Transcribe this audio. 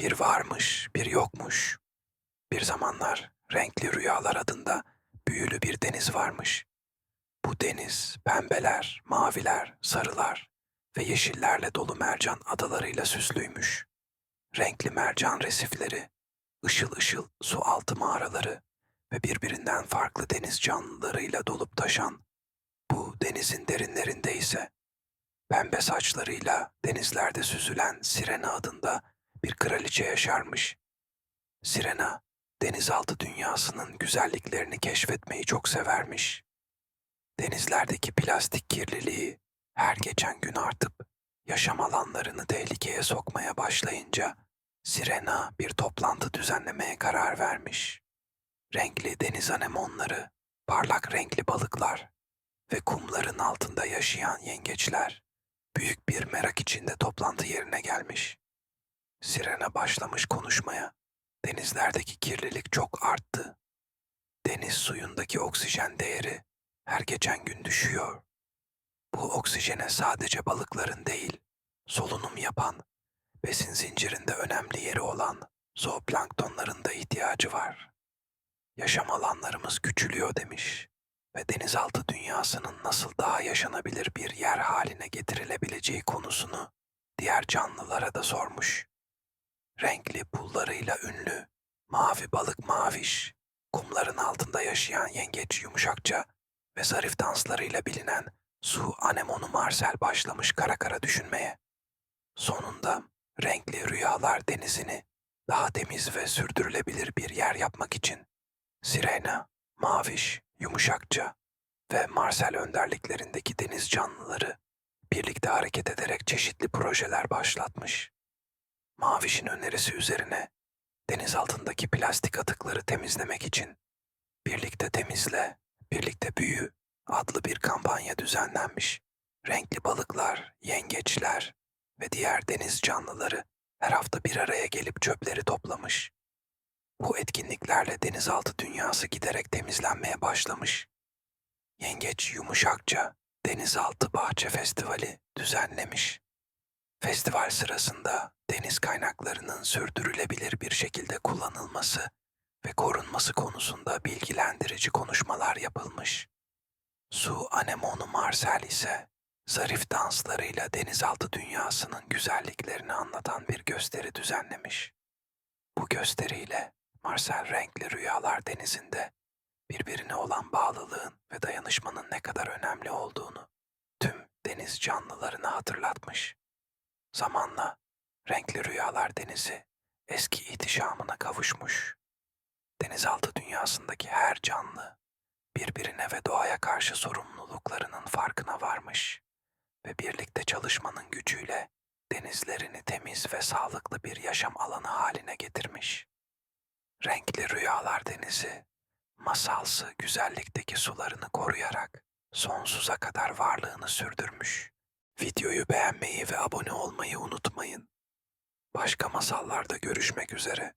Bir varmış, bir yokmuş. Bir zamanlar Renkli Rüyalar adında büyülü bir deniz varmış. Bu deniz pembeler, maviler, sarılar ve yeşillerle dolu mercan adalarıyla süslüymüş. Renkli mercan resifleri, ışıl ışıl su altı mağaraları ve birbirinden farklı deniz canlılarıyla dolup taşan bu denizin derinlerinde ise pembe saçlarıyla denizlerde süzülen Sirena adında bir kraliçe yaşarmış. Sirena, denizaltı dünyasının güzelliklerini keşfetmeyi çok severmiş. Denizlerdeki plastik kirliliği her geçen gün artıp yaşam alanlarını tehlikeye sokmaya başlayınca Sirena bir toplantı düzenlemeye karar vermiş. Renkli deniz anemonları, parlak renkli balıklar ve kumların altında yaşayan yengeçler büyük bir merak içinde toplantı yerine gelmiş. Sirena başlamış konuşmaya. Denizlerdeki kirlilik çok arttı. Deniz suyundaki oksijen değeri her geçen gün düşüyor. Bu oksijene sadece balıkların değil, solunum yapan, besin zincirinde önemli yeri olan zooplanktonların da ihtiyacı var. Yaşam alanlarımız küçülüyor demiş ve denizaltı dünyasının nasıl daha yaşanabilir bir yer haline getirilebileceği konusunu diğer canlılara da sormuş. Renkli pullarıyla ünlü, mavi balık maviş, kumların altında yaşayan yengeç yumuşakça ve zarif danslarıyla bilinen su anemonu Marcel başlamış kara kara düşünmeye. Sonunda renkli rüyalar denizini daha temiz ve sürdürülebilir bir yer yapmak için Sirena, Maviş, Yumuşakça ve Marcel önderliklerindeki deniz canlıları birlikte hareket ederek çeşitli projeler başlatmış. Maviş'in önerisi üzerine deniz altındaki plastik atıkları temizlemek için Birlikte Temizle, Birlikte Büyü adlı bir kampanya düzenlenmiş. Renkli balıklar, yengeçler ve diğer deniz canlıları her hafta bir araya gelip çöpleri toplamış. Bu etkinliklerle denizaltı dünyası giderek temizlenmeye başlamış. Yengeç yumuşakça Denizaltı Bahçe Festivali düzenlemiş. Festival sırasında deniz kaynaklarının sürdürülebilir bir şekilde kullanılması ve korunması konusunda bilgilendirici konuşmalar yapılmış. Su anemonu Marcel ise zarif danslarıyla denizaltı dünyasının güzelliklerini anlatan bir gösteri düzenlemiş. Bu gösteriyle Marcel renkli rüyalar denizinde birbirine olan bağlılığın ve dayanışmanın ne kadar önemli olduğunu tüm deniz canlılarına hatırlatmış. Zamanla renkli rüyalar denizi eski ihtişamına kavuşmuş. Denizaltı dünyasındaki her canlı birbirine ve doğaya karşı sorumluluklarının farkına varmış ve birlikte çalışmanın gücüyle denizlerini temiz ve sağlıklı bir yaşam alanı haline getirmiş. Renkli Rüyalar Denizi, masalsı güzellikteki sularını koruyarak sonsuza kadar varlığını sürdürmüş. Videoyu beğenmeyi ve abone olmayı unutmayın. Başka masallarda görüşmek üzere.